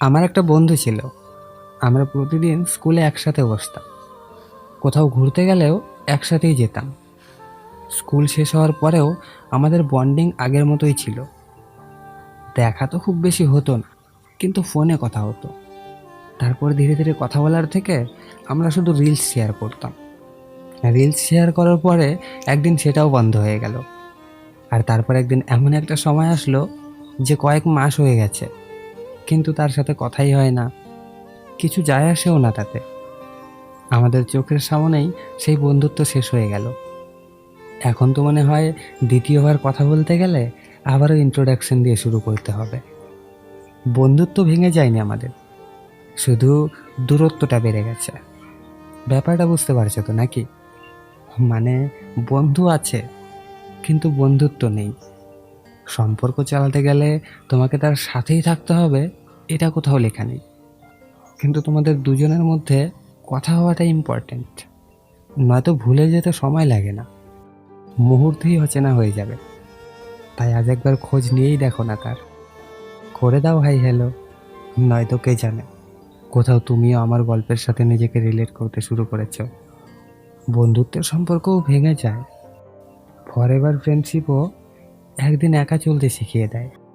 আমার একটা বন্ধু ছিল। আমরা প্রতিদিন স্কুলে একসাথে বসতাম। কোথাও ঘুরতে গেলেও একসাথেই যেতাম। স্কুল শেষ হওয়ার পরেও আমাদের বন্ডিং আগের মতোই ছিল। দেখা তো খুব বেশি হতো না, কিন্তু ফোনে কথা হতো। তারপর ধীরে ধীরে কথা বলার থেকে আমরা শুধু রিলস শেয়ার করতাম। রিলস শেয়ার করার পরে একদিন সেটাও বন্ধ হয়ে গেল। আর তারপর একদিন এমন একটা সময় আসলো যে কয়েক মাস হয়ে গেছে। কিন্তু তার সাথে কথাই হয় না। কিছু যায় আসেও না তাতে। আমাদের চোখের সামনেই সেই বন্ধুত্ব শেষ হয়ে গেল। এখন তো মনে হয় দ্বিতীয়বার কথা বলতে গেলে আবারও ইন্ট্রোডাকশন দিয়ে শুরু করতে হবে। বন্ধুত্ব ভেঙে যায়নি আমাদের। শুধু দূরত্বটা বেড়ে গেছে। ব্যাপারটা বুঝতে পারছ তো নাকি? মানে বন্ধু আছে, কিন্তু বন্ধুত্ব নেই। সম্পর্ক চালাতে গেলে তোমাকে তার সাথেই থাকতে হবে, এটা কোথাও লেখা নেই। কিন্তু তোমাদের দুজনের মধ্যে কথা হওয়াটা ইম্পর্ট্যান্ট নয়তো ভুলে যেতে সময় লাগে না। মুহূর্তেই অচেনা হয়ে যাবে। তাই আজ একবার খোঁজ নিয়েই দেখো না তার। করে দাও হাই হ্যালো। নয়তো কে জানে। কোথাও তুমিও আমার গল্পের সাথে নিজেকে রিলেট করতে শুরু করেছ। বন্ধুত্বের সম্পর্কও ভেঙে যায়। ফর এভার ফ্রেন্ডশিপও একদিন একা চলতে শিখিয়ে দেয়।